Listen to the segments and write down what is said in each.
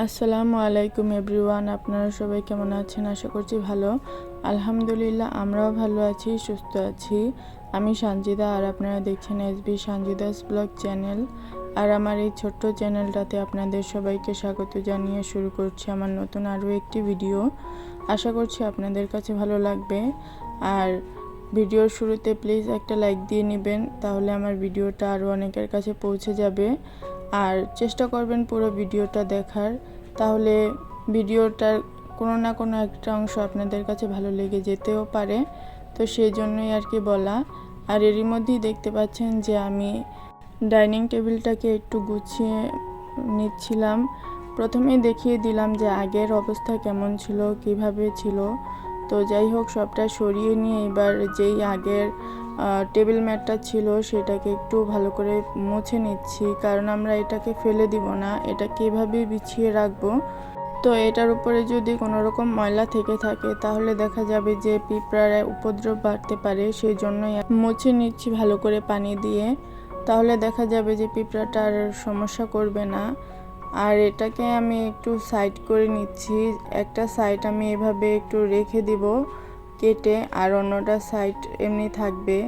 আসসালামু আলাইকুম এভরিওয়ান, আপনারা সবাই কেমন আছেন? আশা করছি ভালো। আলহামদুলিল্লাহ, আমরাও ভালো আছি, সুস্থ আছি। আমি সঞ্জিদা আর আপনারা দেখছেন এসবি সঞ্জিদাস ব্লগ চ্যানেল। আর আমার এই ছোট্ট চ্যানেলটাতে আপনাদের সবাইকে স্বাগত জানিয়ে শুরু করছি আমার নতুন আরও একটি ভিডিও। আশা করছি আপনাদের কাছে ভালো লাগবে। আর ভিডিওর শুরুতে প্লিজ একটা লাইক দিয়ে নেবেন, তাহলে আমার ভিডিওটা আরও অনেকের কাছে পৌঁছে যাবে। আর চেষ্টা করবেন পুরো ভিডিওটা দেখার। তাহলে ভিডিওটার কোনো না কোনো একটা অংশ আপনাদের কাছে ভালো লেগে যেতেও পারে। তো সেই জন্যই আর কি বলা। আর এরই মধ্যেই দেখতে পাচ্ছেন যে আমি ডাইনিং টেবিলটাকে একটু গুছিয়ে নিচ্ছিলাম। প্রথমেই দেখিয়ে দিলাম যে আগের অবস্থা কেমন ছিল, কীভাবে ছিল। তো যাই হোক, সবটা সরিয়ে নিয়ে এবার যেই আগের টেবিল ম্যাটটা ছিল সেটাকে একটু ভালো করে মুছে নিচ্ছি। কারণ আমরা এটাকে ফেলে দিব না এটাকে এভাবেই বিছিয়ে রাখব? তো এটার উপরে যদি কোনো রকম ময়লা থেকে থাকে, তাহলে দেখা যাবে যে পিঁপড়ার উপদ্রব বাড়তে পারে সেই জন্যই মুছে নিচ্ছি ভালো করে পানি দিয়ে। তাহলে দেখা যাবে যে পিঁপড়াটার সমস্যা করবে না। আর এটাকে আমি একটু সাইড করে নিচ্ছি। একটা সাইড আমি এভাবে একটু রেখে দিব কেটে, আর অন্যটা সাইড এমনি থাকবে।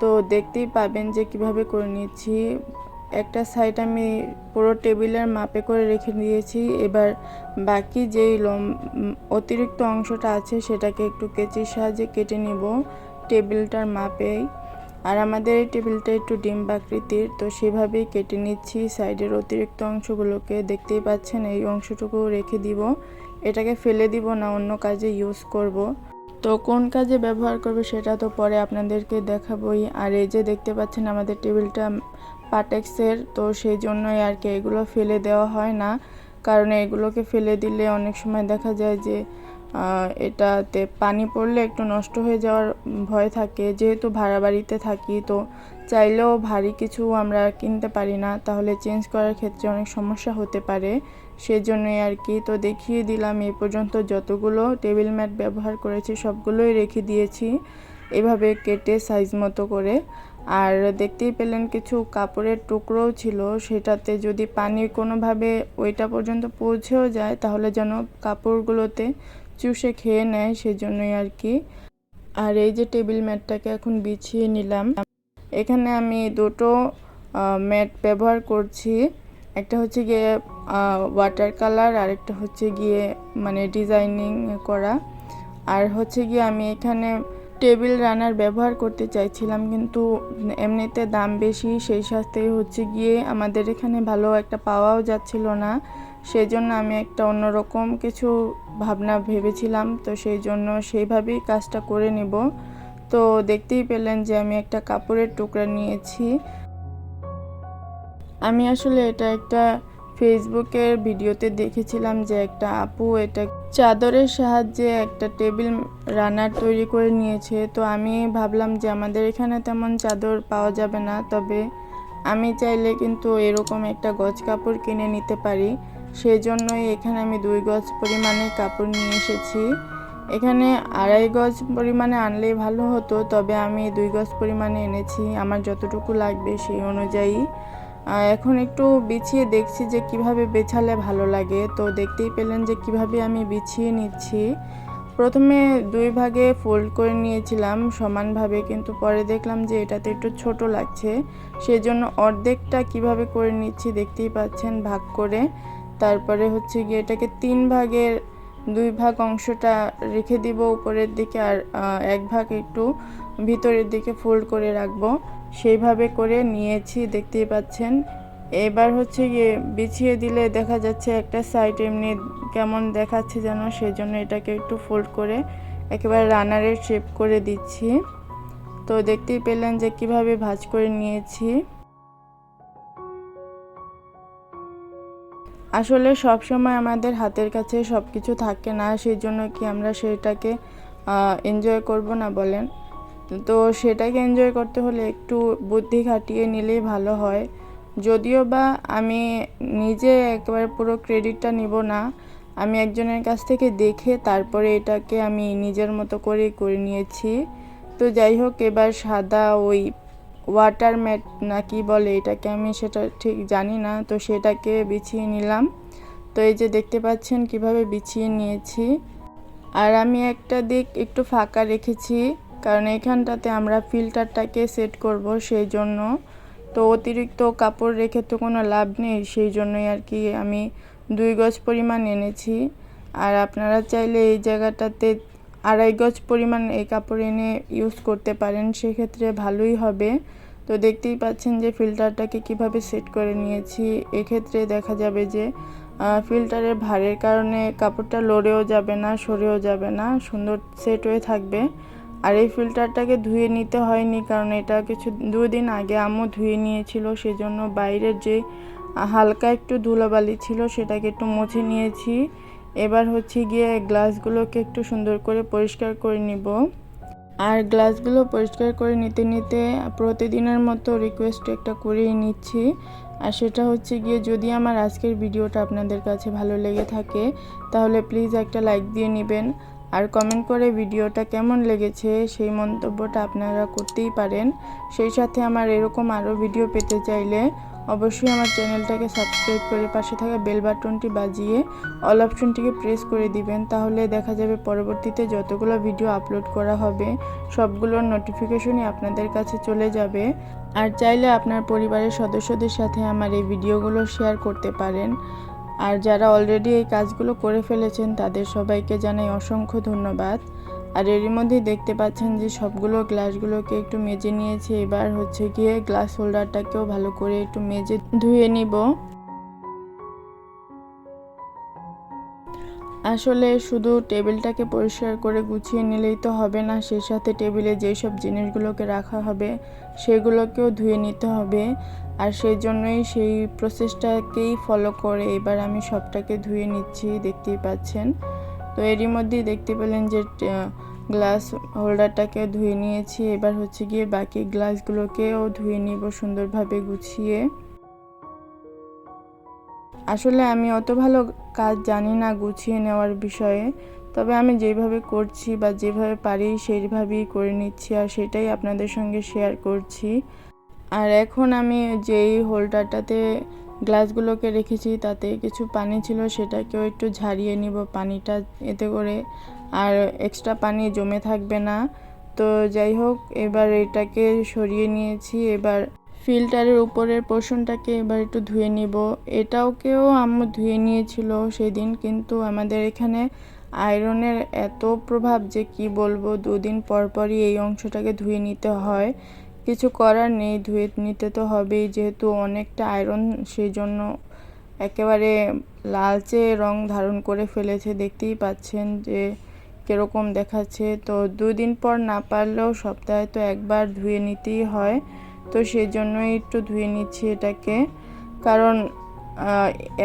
তো দেখতেই পাবেন যে কীভাবে করে নিচ্ছি। একটা সাইড আমি পুরো টেবিলের মাপে করে রেখে দিয়েছি। এবার বাকি যেই লম, অতিরিক্ত অংশটা আছে সেটাকে একটু কেচির সাহায্যে কেটে নিব টেবিলটার মাপেই। আর আমাদের এই টেবিলটা একটু ডিম আকৃতির তো সেভাবেই কেটে নিচ্ছি। সাইডের অতিরিক্ত অংশগুলোকে দেখতেই পাচ্ছেন, এই অংশটুকু রেখে দিব। এটাকে ফেলে দিব না, অন্য কাজে ইউজ করব। তো কোন কাজে ব্যবহার করবে সেটা তো পরে আপনাদেরকে দেখাবই। আর এই যে দেখতে পাচ্ছেন, আমাদের টেবিলটা পাটেক্সের তো সেই জন্যই আর কি এগুলো ফেলে দেওয়া হয় না। কারণ এগুলোকে ফেলে দিলে অনেক সময় দেখা যায় যে এটাতে পানি পড়লে একটু নষ্ট হয়ে যাওয়ার ভয় থাকে। যেহেতু ভাড়া বাড়িতে থাকি, তো চাইলেও ভারী কিছু আমরা কিনতে পারি না। তাহলে চেঞ্জ করার ক্ষেত্রে অনেক সমস্যা হতে পারে। সেজন্যই আর কি। তো দেখিয়ে দিলাম এই পর্যন্ত যতগুলো টেবিল ম্যাট ব্যবহার করেছি, সবগুলোই রেখে দিয়েছি। এভাবে কেটে সাইজ মতো করে। আর দেখতেই পেলেন কিছু কাপড়ের টুকরোও ছিল। সেটাতে যদি পানি কোনোভাবে ওইটা পর্যন্ত পৌঁছেও যায়, তাহলে যেন কাপড়গুলোতে চুষে খেয়ে নেয় সেজন্যই আর কি। আর এই যে টেবিল ম্যাটটাকে এখন বিছিয়ে নিলাম। এখানে আমি দুটো ম্যাট ব্যবহার করছি। একটা হচ্ছে গিয়ে ওয়াটার কালার আর একটা হচ্ছে গিয়ে মানে ডিজাইনিং করা। আর হচ্ছে গিয়ে আমি এখানে টেবিল রানার ব্যবহার করতে চাইছিলাম, কিন্তু এমনিতে দাম বেশি, সেই সাথে হচ্ছে গিয়ে আমাদের এখানে ভালো একটা পাওয়াও যাচ্ছিল না। সেই জন্য আমি একটা অন্যরকম কিছু ভাবনা ভেবেছিলাম, তো সেই জন্য সেইভাবেই কাজটা করে নেব। তো দেখতেই পেলেন যে আমি একটা কাপড়ের টুকরা নিয়েছি। আমি আসলে এটা একটা ফেসবুকের ভিডিওতে দেখেছিলাম যে একটা আপু এটা চাদরের সাহায্যে একটা টেবিল রানার তৈরি করে নিয়েছে। তো আমি ভাবলাম যে আমাদের এখানে তেমন চাদর পাওয়া যাবে না, তবে আমি চাইলে কিন্তু এরকম একটা গজ কাপড় কিনে নিতে পারি। সেই জন্যই এখানে আমি দুই গজ পরিমাণে কাপড় নিয়ে এসেছি। এখানে আড়াই গজ পরিমাণে আনলেই ভালো হতো, তবে আমি দুই গজ পরিমাণে এনেছি, আমার যতটুকু লাগবে সেই অনুযায়ী। এখন একটু বিছিয়ে দেখছি যে কীভাবে বেছালে ভালো লাগে। তো দেখতেই পেলেন যে কীভাবে আমি বিছিয়ে নিচ্ছি। প্রথমে দুই ভাগে ফোল্ড করে নিয়েছিলাম সমানভাবে, কিন্তু পরে দেখলাম যে এটাতে একটু ছোট লাগছে। সেজন্য অর্ধেকটা কীভাবে করে নিচ্ছি দেখতেই পাচ্ছেন ভাগ করে। তারপরে হচ্ছে গিয়ে এটাকে তিন ভাগের দুই ভাগ অংশটা রেখে দিব উপরের দিকে আর এক ভাগ একটু ভিতরের দিকে ফোল্ড করে রাখব। সেইভাবে করে নিয়েছি, দেখতেই পাচ্ছেন। এবার হচ্ছে গিয়ে বিছিয়ে দিলে দেখা যাচ্ছে একটা সাইড এমনি কেমন দেখাচ্ছে যেন, সেজন্য এটাকে একটু ফোল্ড করে একেবারে রানারের শেপ করে দিচ্ছি। তো দেখতেই পেলেন যে কীভাবে ভাজ করে নিয়েছি। আসলে সব সময় আমাদের হাতের কাছে সব কিছু থাকে না সেই জন্য কি আমরা সেটাকে এনজয় করব না বলেন? তো সেটাকে এনজয় করতে হলে একটু বুদ্ধি খাটিয়ে নিলেই ভালো হয়। যদিও বা আমি নিজে একেবারে পুরো ক্রেডিটটা নিব না, আমি একজনের কাছ থেকে দেখে তারপরে এটাকে আমি নিজের মতো করে করে নিয়েছি। তো যাই হোক, এবার সাদা ওই ওয়াটার ম্যাট না কি বলে এটাকে আমি সেটা ঠিক জানি না, তো সেটাকে বিছিয়ে নিলাম। তো এই যে দেখতে পাচ্ছেন কীভাবে বিছিয়ে নিয়েছি। আর আমি একটা দিক একটু ফাঁকা রেখেছি, কারণ এখানটাতে আমরা ফিল্টারটাকে সেট করব সেই জন্য। তো অতিরিক্ত কাপড় রেখে তো কোনো লাভ নেই, সেই জন্যই আর কি আমি দুই গজ পরিমাণ এনেছি। আর আপনারা চাইলে এই জায়গাটাতে আড়াই গজ পরিমাণ এই কাপড় এনে ইউজ করতে পারেন, সেক্ষেত্রে ভালোই হবে। তো দেখতেই পাচ্ছেন যে ফিল্টারটাকে কীভাবে সেট করে নিয়েছি। এক্ষেত্রে দেখা যাবে যে ফিল্টারের ভারের কারণে কাপড়টা লড়েও যাবে না, সরেও যাবে না, সুন্দর সেট হয়ে থাকবে। আর এই ফিল্টারটাকে ধুয়ে নিতে হয়নি কারণ এটা কিছু, দুদিন আগে আমও ধুয়ে নিয়েছিল, সেজন্য বাইরের যে হালকা একটু ধুলোবালি ছিল, সেটাকে একটু মুছে নিয়েছি। এবার হচ্ছে গিয়ে গ্লাসগুলোকে একটু সুন্দর করে পরিষ্কার করে নিব। আর গ্লাসগুলো পরিষ্কার করে নিতে নিতে প্রতিদিনের মতো রিকোয়েস্ট একটা করেই নিচ্ছি। আর সেটা হচ্ছে গিয়ে যদি আমার আজকের ভিডিওটা আপনাদের কাছে ভালো লেগে থাকে, তাহলে প্লিজ একটা লাইক দিয়ে নেবেন। আর কমেন্ট করে ভিডিওটা কেমন লেগেছে সেই মন্তব্যটা আপনারা করতেই পারেন। সেই সাথে আমার এরকম আরও ভিডিও পেতে চাইলে অবশ্যই আমার চ্যানেলটাকে সাবস্ক্রাইব করে পাশে থাকা বেল বাটনটি বাজিয়ে অল অপশনটিকে প্রেস করে দিবেন, তাহলে দেখা যাবে পরবর্তীতে যতগুলো ভিডিও আপলোড করা হবে, সবগুলোর নোটিফিকেশনই আপনাদের কাছে চলে যাবে। আর চাইলে আপনার পরিবারের সদস্যদের সাথে আমার এই ভিডিওগুলো শেয়ার করতে পারেন। আর যারা অলরেডি এই কাজগুলো করে ফেলেছেন, তাদের সবাইকে জানাই অসংখ্য ধন্যবাদ। আর এরই মধ্যেই দেখতে পাচ্ছেন যে সবগুলো গ্লাসগুলোকে একটু মেজে নিয়েছি। এবার হচ্ছে গিয়ে গ্লাস হোল্ডারটাকেও ভালো করে একটু মেজে ধুয়ে নিব। আসলে শুধু টেবিলটাকে পরিষ্কার করে গুছিয়ে নিলেই তো হবে না সেই সাথে টেবিলে যেসব জিনিসগুলোকে রাখা হবে সেগুলোকেও ধুয়ে নিতে হবে। আর সেই জন্যই সেই প্রসেসটাকেই ফলো করে এবার আমি সবটাকে ধুয়ে নিচ্ছি, দেখতেই পাচ্ছেন। তো এরই মধ্যেই দেখতে পেলেন যে গ্লাস হোল্ডারটাকে ধুয়ে নিয়েছি। এবার হচ্ছে গিয়ে বাকি গ্লাসগুলোকেও ধুয়ে নিব সুন্দরভাবে গুছিয়ে। আসলে আমি অত ভালো কাজ জানি না গুছিয়ে নেওয়ার বিষয়ে। তবে আমি যেভাবে করছি বা যেভাবে পারি সেইভাবেই করে নিচ্ছি আর সেটাই আপনাদের সঙ্গে শেয়ার করছি। আর এখন আমি যেই হোল্ডারটাতে গ্লাসগুলোকে রেখেছি, তাতে কিছু পানি ছিল, সেটাকেও একটু ঝারিয়ে নিব পানিটা এতে করে। আর এক্সট্রা পানি জমে থাকবে না। তো যাই হোক, এবার এটাকে সরিয়ে নিয়েছি। এবার ফিল্টারের উপরের পোর্শনটাকে এবার একটু ধুয়ে নিব। এটাওকেও আম্মু ধুয়ে নিয়েছিল সেদিন, কিন্তু আমাদের এখানে আয়রনের এত প্রভাব যে কি বলব, দুদিন পরপরই এই অংশটাকে ধুয়ে নিতে হয়। কিছু করার নেই, ধুয়ে নিতে তো হবেই। যেহেতু অনেকটা আয়রন সেই জন্য একেবারে লালচে রং ধারণ করে ফেলেছে। দেখতেই পাচ্ছেন যে কীরকম দেখাচ্ছে। তো দুদিন পর না পারলেও সপ্তাহে তো একবার ধুয়ে নিতেই হয়। তো সেই জন্যই একটু ধুয়ে নিচ্ছি এটাকে। কারণ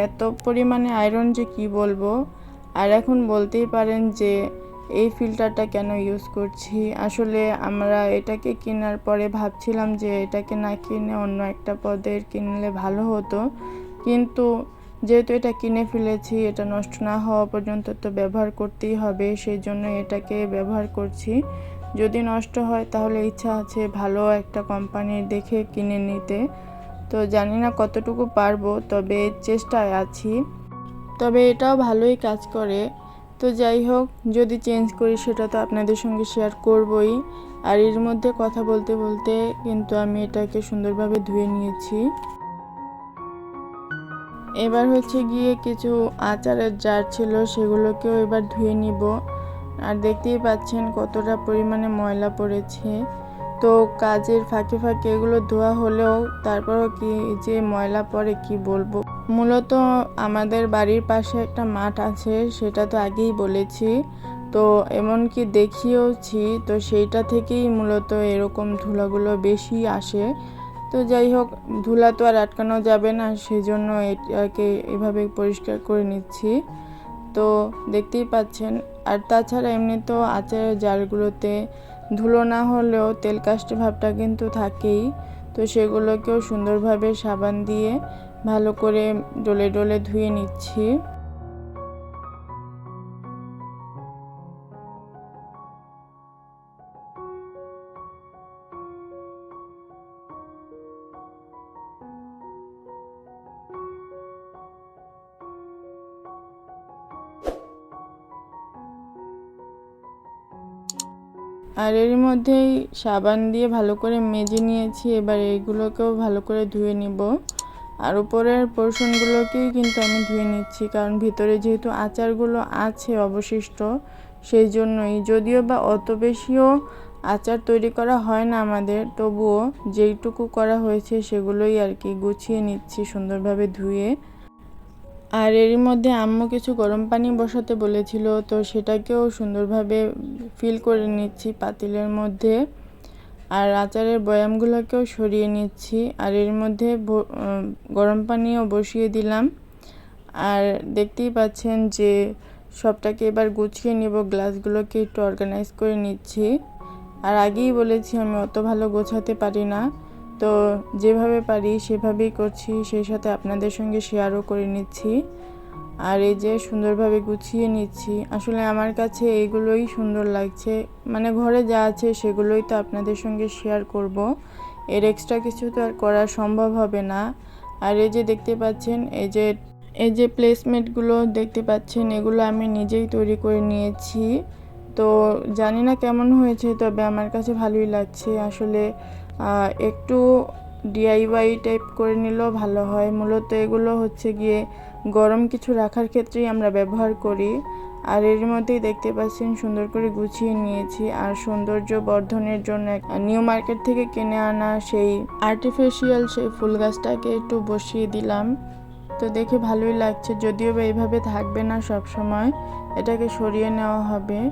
এত পরিমাণে আয়রন যে কি বলব? আর এখন বলতেই পারেন যে এই ফিল্টারটা কেন ইউজ করছি? আসলে আমরা এটাকে কেনার পরে ভাবছিলাম যে এটাকে না কিনে অন্য একটা পদের কিনলে ভালো হতো। কিন্তু যেহেতু এটা কিনে ফেলেছি, এটা নষ্ট না হওয়া পর্যন্ত তো ব্যবহার করতেই হবে সেই জন্য এটাকে ব্যবহার করছি। যদি নষ্ট হয়, তাহলে ইচ্ছা আছে ভালো একটা কোম্পানির দেখে কিনে নিতে। তো জানি না কতটুকু পারব, তবে চেষ্টায় আছি। তবে এটাও ভালোই কাজ করে। তো যাই হোক, যদি চেঞ্জ করি সেটা তো আপনাদের সঙ্গে শেয়ার করবই। আর এর মধ্যে কথা বলতে বলতে কিন্তু আমি এটাকে সুন্দরভাবে ধুয়ে নিয়েছি। এবার হচ্ছে গিয়ে কিছু আচারের জার ছিল, সেগুলোকেও এবার ধুয়ে নিব। আর দেখতেই পাচ্ছেন কতটা পরিমাণে ময়লা পড়েছে। তো কাজের ফাঁকে ফাঁকে এগুলো ধোয়া হলেও তারপরও কি যে ময়লা পড়ে কি বলব? মূলত আমাদের বাড়ির পাশে একটা মাঠ আছে, সেটা তো আগেই বলেছি। তো এমনকি দেখিয়েওছি, তো সেইটা থেকেই মূলত এরকম ধুলাগুলো বেশি আসে। তো যাই হোক, ধুলা তো আর আটকানো যাবে না, সেজন্য এটাকে এভাবে পরিষ্কার করে নিচ্ছি। তো দেখতেই পাচ্ছেন, আর তাছাড়া এমনি তো আচারের জালগুলোতে ধুলো না হলেও তেল ভাবটা কিন্তু থাকেই। তো সেগুলোকেও সুন্দরভাবে সাবান দিয়ে ভালো করে ডলে ডলে ধুয়ে নিচ্ছি। আর এর মধ্যেই সাবান দিয়ে ভালো করে মেজে নিয়েছি, এবার এইগুলোকেও ভালো করে ধুয়ে নিব। আর উপরের পোর্শনগুলোকেই কিন্তু আমি ধুয়ে নিচ্ছি, কারণ ভিতরে যেহেতু আচারগুলো আছে অবশিষ্ট, সেই জন্যই। যদিও বা অত বেশিও আচার তৈরি করা হয় না আমাদের, তবুও যেইটুকু করা হয়েছে সেগুলোই আর কি গুছিয়ে নিচ্ছি সুন্দরভাবে ধুয়ে। আর এরই মধ্যে আম্মু কিছু গরম পানি বসাতে বলেছিল, তো সেটাকেও সুন্দরভাবে ফিল করে নিচ্ছি পাতিলের মধ্যে। আর আচারের বয়ামগুলোকেও সরিয়ে নিচ্ছি। আর এর মধ্যে গরম পানিও বসিয়ে দিলাম। আর দেখতেই পাচ্ছেন যে সবটাকে এবার গুছিয়ে নিব, গ্লাসগুলোকে একটু অর্গানাইজ করে নিচ্ছি। আর আগেই বলেছি আমি অত ভালো গোছাতে পারি না। তো যেভাবে পারি সেভাবেই করছি, সেই সাথে আপনাদের সঙ্গে শেয়ারও করে নিচ্ছি। আর এই যে সুন্দরভাবে গুছিয়ে নিচ্ছি, আসলে আমার কাছে এইগুলোই সুন্দর লাগছে। মানে ঘরে যা আছে সেগুলোই তো আপনাদের সঙ্গে শেয়ার করব। এর এক্সট্রা কিছু তো আর করা সম্ভব হবে না। আর এই যে দেখতে পাচ্ছেন, এই যে এই যে প্লেসমেন্টগুলো দেখতে পাচ্ছেন, এগুলো আমি নিজেই তৈরি করে নিয়েছি। তো জানি না কেমন হয়েছে, তবে আমার কাছে ভালোই লাগছে। আসলে একটু ডিআইওয়াই টাইপ করে নিলেও ভালো হয়। মূলত এগুলো হচ্ছে গিয়ে গরম কিছু রাখার ক্ষেত্রেই আমরা ব্যবহার করি। আর এর মধ্যেই দেখতে পাচ্ছেন সুন্দর করে গুছিয়ে নিয়েছি। আর সৌন্দর্য বর্ধনের জন্য নিউ মার্কেট থেকে কিনে আনা সেই আর্টিফিশিয়াল সেই ফুল গাছটাকে একটু বসিয়ে দিলাম। তো দেখে ভালোই লাগছে। যদিও বা এইভাবে থাকবে না সব সময় এটাকে সরিয়ে নেওয়া হবে।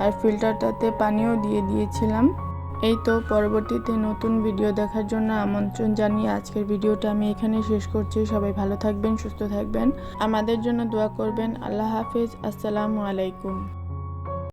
আর ফিল্টারটাতে পানিও দিয়ে দিয়েছিলাম। এই তো পরবর্তীতে নতুন ভিডিও দেখার জন্য আমন্ত্রণ জানিয়ে আজকের ভিডিওটা আমি এখানে শেষ করছি। সবাই ভালো থাকবেন, সুস্থ থাকবেন। আমাদের জন্য দোয়া করবেন। আল্লাহ হাফিজ। আসসালামু আলাইকুম।